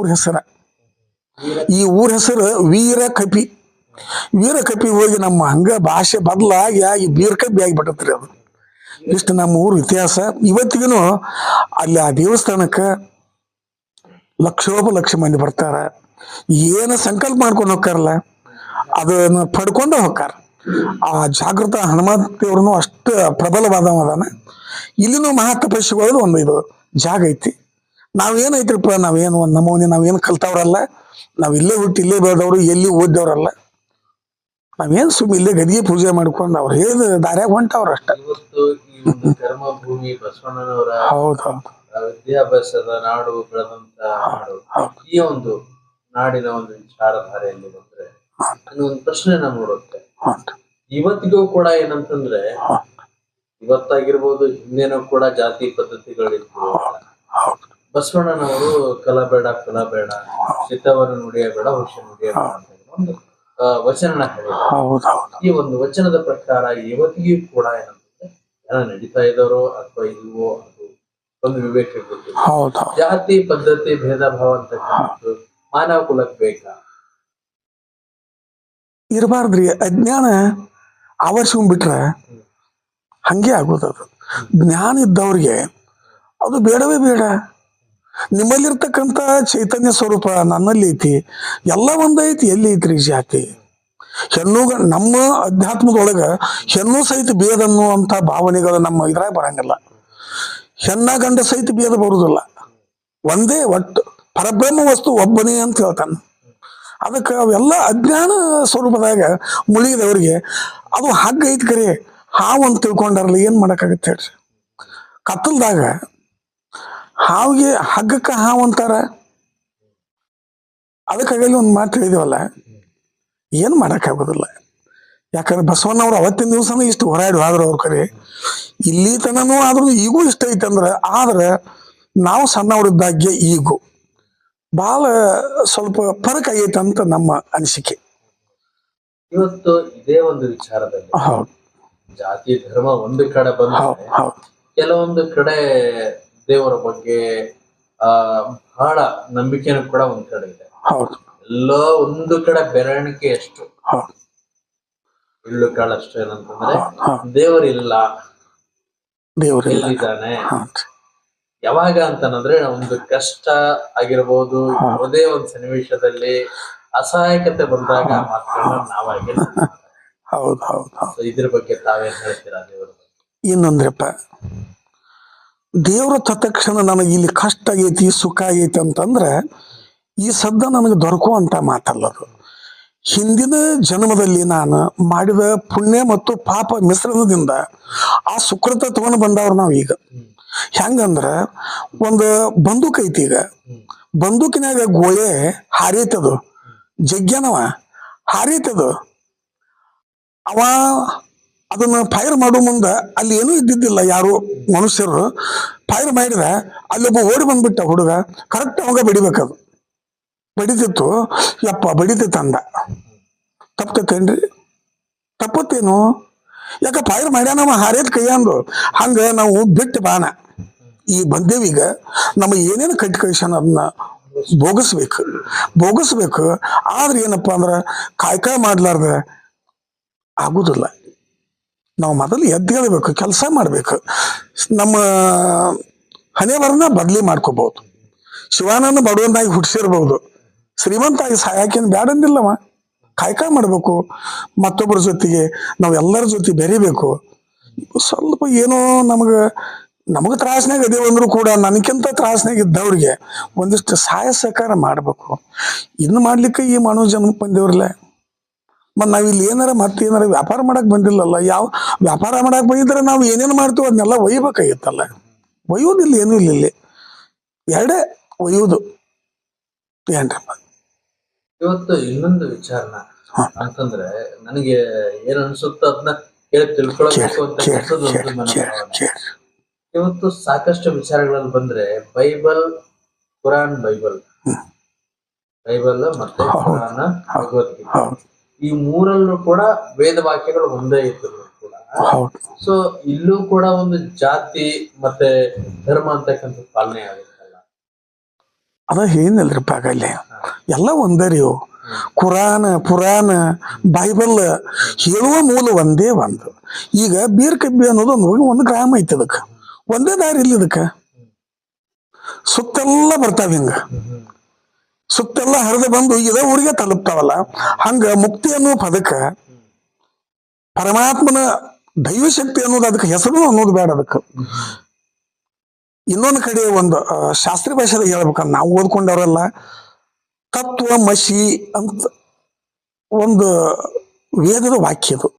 ಊರ ಹೆಸರ. ಈ ಊರ ಹೆಸರು ವೀರ ಕಪಿ ವೀರ ಕಪಿ ಹೋಗಿ ನಮ್ಮ ಹಂಗ ಭಾಷೆ ಬದಲಾಗಿ ಆಗಿ ವೀರ ಕಪಿ ಆಗಿಬಿಟ್ಟತ್ರಿ ಅದು. ಇಷ್ಟು ನಮ್ಮ ಊರ ಇತಿಹಾಸ. ಇವತ್ತಿಗೂ ಅಲ್ಲಿ ಆ ದೇವಸ್ಥಾನಕ್ಕೆ ಲಕ್ಷೋಪಲಕ್ಷ ಮಂದಿ ಬರ್ತಾರ. ಏನು ಸಂಕಲ್ಪ ಮಾಡ್ಕೊಂಡು ಹೋಗ್ತಾರಲ್ಲ, ಅದನ್ನ ಪಡ್ಕೊಂಡು ಹೋಗ್ತಾರ. ಆ ಜಾಗೃತ ಹನುಮಂತ ಅಷ್ಟ ಅಷ್ಟು ಪ್ರಬಲವಾದವ ಅದಾನ ಇಲ್ಲಿನೂ ಮಹಾ ಒಂದು ಇದು ಜಾಗ ಐತಿ. ನಾವೇನೈತ್ರಪ್ಪ ನಾವೇನು ಒಂದು ನಮೂನೆ ನಾವೇನು ಕಲ್ತವ್ರಲ್ಲ ನಾವ್ ಇಲ್ಲೇ ಹುಟ್ಟಿ ಇಲ್ಲೇ ಬೆಳೆದವ್ರು ಎಲ್ಲಿ ಓದ್ದವ್ರಲ್ಲ. ನಾವೇನು ಸುಮ್ಮ ಇಲ್ಲೇ ಗದಿಗೆ ಪೂಜೆ ಮಾಡ್ಕೊಂಡು ಅವ್ರು ಹೇಳಿದ ದಾರ್ಯಾಗ ಹೊಂಟವ್ರ ಅಷ್ಟ. ಹೌದು ವಿದ್ಯಾಭ್ಯಾಸದ ನಾಡು ಬೆಳೆದಂತ ನಾಡು. ಈ ಒಂದು ನಾಡಿನ ಒಂದು ವಿಚಾರಧಾರೆಯಲ್ಲಿ ಬಂದ್ರೆ ಒಂದು ಪ್ರಶ್ನೆ ಮೂಡುತ್ತೆ ಇವತ್ತಿಗೂ ಕೂಡ ಏನಂತಂದ್ರೆ ಇವತ್ತಾಗಿರ್ಬೋದು ಹಿಂದೆನೂ ಕೂಡ ಜಾತಿ ಪದ್ಧತಿಗಳಿತ್ತು ಹೌದು ಬೇಡ ಕಲ ಬೇಡ ಚಿತ್ತವನ್ನು ನುಡಿಯಬೇಡ ಹುಷ ನುಡಿಯಬೇಡ ಅಂತ ಒಂದು ವಚನ ಈ ಒಂದು ವಚನದ ಪ್ರಕಾರ ಇವತ್ತಿಗೂ ಕೂಡ ಏನಂತಂದ್ರೆ ಜನ ನಡೀತಾ ಇದ್ದಾರೋ ಅಥವಾ ಇಲ್ವೋ ಅದು ಒಂದು ವಿವೇಕ ಜಾತಿ ಪದ್ಧತಿ ಭೇದ ಭಾವ ಅಂತಕ್ಕಂಥದ್ದು ಮಾನವ ಕುಲಕ್ಕೆ ಬೇಕಾ? ಇರಬಾರ್ದ್ರಿ ಅಜ್ಞಾನ ಆವರಿಸ್ಕೊಂಡ್ಬಿಟ್ರೆ ಹಂಗೆ ಆಗೋದು ಅದು ಜ್ಞಾನ ಇದ್ದವ್ರಿಗೆ ಅದು ಬೇಡವೇ ಬೇಡ. ನಿಮ್ಮಲ್ಲಿರ್ತಕ್ಕಂಥ ಚೈತನ್ಯ ಸ್ವರೂಪ ನನ್ನಲ್ಲಿ ಐತಿ. ಎಲ್ಲ ಒಂದೈತಿ ಎಲ್ಲಿ ಐತ್ರಿ ಜಾತಿ? ಹೆಣ್ಣು ನಮ್ಮ ಅಧ್ಯಾತ್ಮದೊಳಗ ಹೆಣ್ಣು ಸಹಿತ ಬೇದ ಅನ್ನುವಂಥ ಭಾವನೆಗಳು ನಮ್ಮ ಇದ್ರಾಗ ಬರಂಗಿಲ್ಲ. ಹೆಣ್ಣ ಗಂಡ ಸಹಿತ ಬೇದ ಬರುವುದಿಲ್ಲ ಒಂದೇ ಒಟ್ಟು ಪರಬ್ರಹ್ಮ ವಸ್ತು ಒಬ್ಬನೇ ಅಂತ ಹೇಳ್ತಾನೆ. ಅದಕ್ಕೆ ಅವೆಲ್ಲ ಅಜ್ಞಾನ ಸ್ವರೂಪದಾಗ ಮುಳುಗಿದವ್ರಿಗೆ ಅದು ಹಗ್ಗ ಐತಿ ಕರೆ. ಹಾವು ಅಂತ ತಿಳ್ಕೊಂಡಾರಲ್ಲ ಏನು ಮಾಡಕ್ಕಾಗತ್ತೆ ಹೇಳ್ರಿ? ಕತ್ತಲ್ದಾಗ ಹಾವಿಗೆ ಹಗ್ಗಕ್ಕೆ ಹಾವು ಅಂತಾರ? ಅದಕ್ಕಾಗಲಿ ಒಂದು ಮಾತು ಹೇಳಿದವಲ್ಲ. ಏನು ಮಾಡೋಕ್ಕಾಗೋದಿಲ್ಲ ಯಾಕಂದ್ರೆ ಬಸವಣ್ಣವ್ರು ಅವತ್ತಿನ ದಿವಸನೂ ಇಷ್ಟು ಹೋರಾಡಿ ಹೋದ್ರು ಅವ್ರ ಕರೆ ಇಲ್ಲಿ ತನನೂ ಆದ್ರೂ ಈಗೂ ಇಷ್ಟ ಐತಂದ್ರೆ ಆದ್ರೆ ನಾವು ಸಣ್ಣವರಿದ್ದಾಗೆ ಈಗೂ. ಭಾಳ ಸ್ವಲ್ಪ ಫರಕ್ ಆಗೈತೆ ಅಂತ ನಮ್ಮ ಅನಿಸಿಕೆ. ಇವತ್ತು ಇದೇ ಒಂದು ವಿಚಾರದಲ್ಲಿ ಹೌದು. ಜಾತಿ ಧರ್ಮ ಒಂದು ಕಡೆ ಬಂದ ಕೆಲವೊಂದು ಕಡೆ ದೇವರ ಬಗ್ಗೆ ಆ ಬಹಳ ನಂಬಿಕೆನೂ ಕೂಡ ಒಂದ್ ಕಡೆ ಇದೆ. ಎಲ್ಲೋ ಒಂದು ಕಡೆ ಬೆರಳಿಕೆ ಎಷ್ಟು? ಎಳ್ಳು ಕಾಳಷ್ಟು ಏನಂತಂದ್ರೆ ದೇವರಿಲ್ಲ. ಎಲ್ಲಿದ್ದಾನೆ? ಯಾವಾಗ ಅಂತಂದ್ರೆ ಒಂದು ಕಷ್ಟ ಆಗಿರ್ಬೋದು ಯಾವುದೇ ಒಂದು ಸನ್ನಿವೇಶದಲ್ಲಿ ಅಸಹಾಯಕತೆ ಬಂದಾಗ ಮಾತ್ರ ನಾವಾಗಿ ಹೌದು ಹೌದು ಹೌದು. ಇದ್ರ ಬಗ್ಗೆ ತಾವೇನ್ ಹೇಳ್ತೀರಾ ದೇವರ ಬಗ್ಗೆ? ಇನ್ನೊಂದ್ರಪ್ಪ ದೇವ್ರ ತತ್ಕ್ಷಣ ನನಗೆ ಇಲ್ಲಿ ಕಷ್ಟ ಆಗೈತಿ, ಸುಖ ಆಗೈತಿ ಅಂತಂದ್ರೆ ಈ ಸದ್ದ ನನಗೆ ದೊರಕುವಂತ ಮಾತಲ್ಲದು ಹಿಂದಿನ ಜನ್ಮದಲ್ಲಿ ನಾನು ಮಾಡಿದ ಪುಣ್ಯ ಮತ್ತು ಪಾಪ ಮಿಶ್ರಣದಿಂದ ಆ ಸುಕೃತ ತಗೊಂಡು ಬಂದವ್ರು ನಾವು ಈಗ. ಹೆಂಗಂದ್ರೆ ಒಂದು ಬಂದೂಕ್ ಐತಿ ಈಗ. ಬಂದೂಕಿನಾಗ ಗೋಳೆ ಹಾರೈತದು ಜಗ್ಗ್ಯನವ. ಹಾರೈತದು ಅವ ಅದನ್ನ ಫೈರ್ ಮಾಡೋ ಮುಂದೆ ಅಲ್ಲಿ ಏನೂ ಇದ್ದಿದ್ದಿಲ್ಲ ಯಾರು ಮನುಷ್ಯರು. ಫೈರ್ ಮಾಡಿದ ಅಲ್ಲೊಬ್ಬ ಓಡಿ ಬಂದ್ಬಿಟ್ಟ ಹುಡುಗ ಕರೆಕ್ಟ್ ಅವಾಗ ಬಡಿಬೇಕದು ಬಡಿತಿತ್ತು ಯಪ್ಪ ಬಡಿತೈತೆ ಅಂದ ತಪ್ಪತೇನ್ರಿ ತಪ್ಪತ್ತೇನು? ಯಾಕ ಫೈರ್ ಮಾಡ್ಯಾನವ ಕೈ ಕೈಯಂದು ಹಂಗ ನಾವು ಬಿಟ್ಟು ಬಾನ ಈ ಬಂದೇವೀಗ ನಮ್ಮ ಏನೇನು ಕಟ್ಟಿ ಕಳಿಸ್ಯಾನ ಅದನ್ನ ಬೋಗಿಸ್ಬೇಕು ಭೋಗಿಸ್ಬೇಕು. ಆದ್ರೆ ಏನಪ್ಪ ಅಂದ್ರೆ ಕಾಯ್ಕಾಯ ಮಾಡ್ಲಾರ್ದ ಆಗುದಿಲ್ಲ. ನಾವು ಮೊದಲು ಎದ್ದೇಳಬೇಕು ಕೆಲಸ ಮಾಡ್ಬೇಕು. ನಮ್ಮ ಹಣೆವರನ್ನ ಬದಲಿ ಮಾಡ್ಕೋಬಹುದು ಶಿವಾನನ್ನ ಬಡವನಾಗಿ ಹುಟ್ಟಿಸಿರ್ಬಹುದು ಶ್ರೀಮಂತ ಆಗಿ ಸಾಯಾಕೇನು ಬ್ಯಾಡಂದಿಲ್ಲವ ಕಾಯ್ಕ ಮಾಡಬೇಕು. ಮತ್ತೊಬ್ಬರ ಜೊತೆಗೆ ನಾವು ಎಲ್ಲರ ಜೊತೆ ಬೆರಿಬೇಕು. ಸ್ವಲ್ಪ ಏನೋ ನಮಗೆ ನಮಗೆ ತ್ರಾಸನಾಗ ಅದೇವಂದ್ರು ಕೂಡ ನನಗಿಂತ ತ್ರಾಸ್ನಾಗ ಇದ್ದವ್ರಿಗೆ ಒಂದಿಷ್ಟು ಸಹಾಯ ಸಹಕಾರ ಮಾಡಬೇಕು. ಇನ್ನು ಮಾಡ್ಲಿಕ್ಕೆ ಈ ಮಾನವ ಜನ್ಮಕ್ಕೆ ಬಂದೇವ್ರಲ್ಲ? ಮತ್ ನಾವು ಇಲ್ಲಿ ಏನಾರ ಮತ್ತೆ ಏನಾರ ವ್ಯಾಪಾರ ಮಾಡಕ್ ಬಂದಿಲ್ಲಲ್ಲ ಯಾವ ವ್ಯಾಪಾರ ಮಾಡಕ್ ಬಂದಿದ್ರೆ ನಾವು ಏನೇನು ಮಾಡ್ತೀವಿ ಅದನ್ನೆಲ್ಲ ಒಯ್ಬೇಕಾಗಿತ್ತಲ್ಲ. ಒಯ್ಯೋದಿಲ್ಲ ಏನೂ ಇಲ್ಲ ಇಲ್ಲಿ. ಎರಡೇ ಒಯ್ಯೋದು. ಏನ್ರಪ್ಪ ಇವತ್ತು ಇನ್ನೊಂದು ವಿಚಾರನ. ಅಂತಂದ್ರೆ ನನಗೆ ಏನ್ ಅನ್ಸುತ್ತೋ ಅದನ್ನ ತಿಳ್ಕೊಳ್ಬೇಕು ಅಂತ ಕೇಳಿ ಅನ್ಸೋದು ಒಂದು ನನ್ನ ಭಾವನೆ. ಇವತ್ತು ಸಾಕಷ್ಟು ವಿಚಾರಗಳಲ್ಲಿ ಬಂದ್ರೆ ಬೈಬಲ್ ಕುರಾನ್ ಬೈಬಲ್. ಬೈಬಲ್ ಮತ್ತೆ ಕುರಾನ್ ಕುರಾನ ಭಗವದ್ಗೀತೆ. ಹೌದು. ಈ ಮೂರಲ್ಲೂ ಕೂಡ ವೇದ ವಾಕ್ಯಗಳು ಒಂದೇ ಇದ್ರು ಕೂಡ. ಹೌದು. ಸೊ ಇಲ್ಲೂ ಕೂಡ ಒಂದು ಜಾತಿ ಮತ್ತೆ ಧರ್ಮ ಅಂತಕ್ಕಂಥ ಪಾಲನೆ ಆಗುತ್ತಲ್ಲ. ಅದ ಏನಿಲ್ರಿಪ್ಪ ಆಗಲ್ಲೇ ಎಲ್ಲ ಒಂದೇ ರೀ ಇವು. ಕುರಾನ್ ಪುರಾಣ ಬೈಬಲ್ ಹೇಳುವ ಮೂಲ ಒಂದೇ ಒಂದು. ಈಗ ಬೀರ್ ಕಬ್ಬಿ ಅನ್ನೋದು ಒಂದು ಒಂದು ಗ್ರಾಮ ಐತಿ ಅದಕ್ಕೆ. ಒಂದೇ ದಾರಿ ಇಲ್ಲ ಇದಕ್ಕೆ. ಸುತ್ತೆಲ್ಲ ಬರ್ತಾವ ಹಿಂಗ. ಸುತ್ತೆಲ್ಲ ಹರಿದು ಬಂದು ಇದ ಊರಿಗೆ ತಲುಪ್ತಾವಲ್ಲ, ಹಂಗ ಮುಕ್ತಿ ಅನ್ನೋ ಪದಕ್ಕ ಪರಮಾತ್ಮನ ದೈವಶಕ್ತಿ ಅನ್ನೋದು ಅದಕ್ಕೆ ಹೆಸರು ಅನ್ನೋದು ಬೇಡ ಅದಕ್ಕೆ. ಇನ್ನೊಂದು ಕಡೆ ಒಂದು ಶಾಸ್ತ್ರೀಯ ಭಾಷೆದಾಗ ಹೇಳ್ಬೇಕಂದ್ರೆ ನಾವು ಓದ್ಕೊಂಡವರೆಲ್ಲ, ತತ್ವ ಮಸಿ ಅಂತ ಒಂದು ವೇದದ ವಾಕ್ಯ ಇದು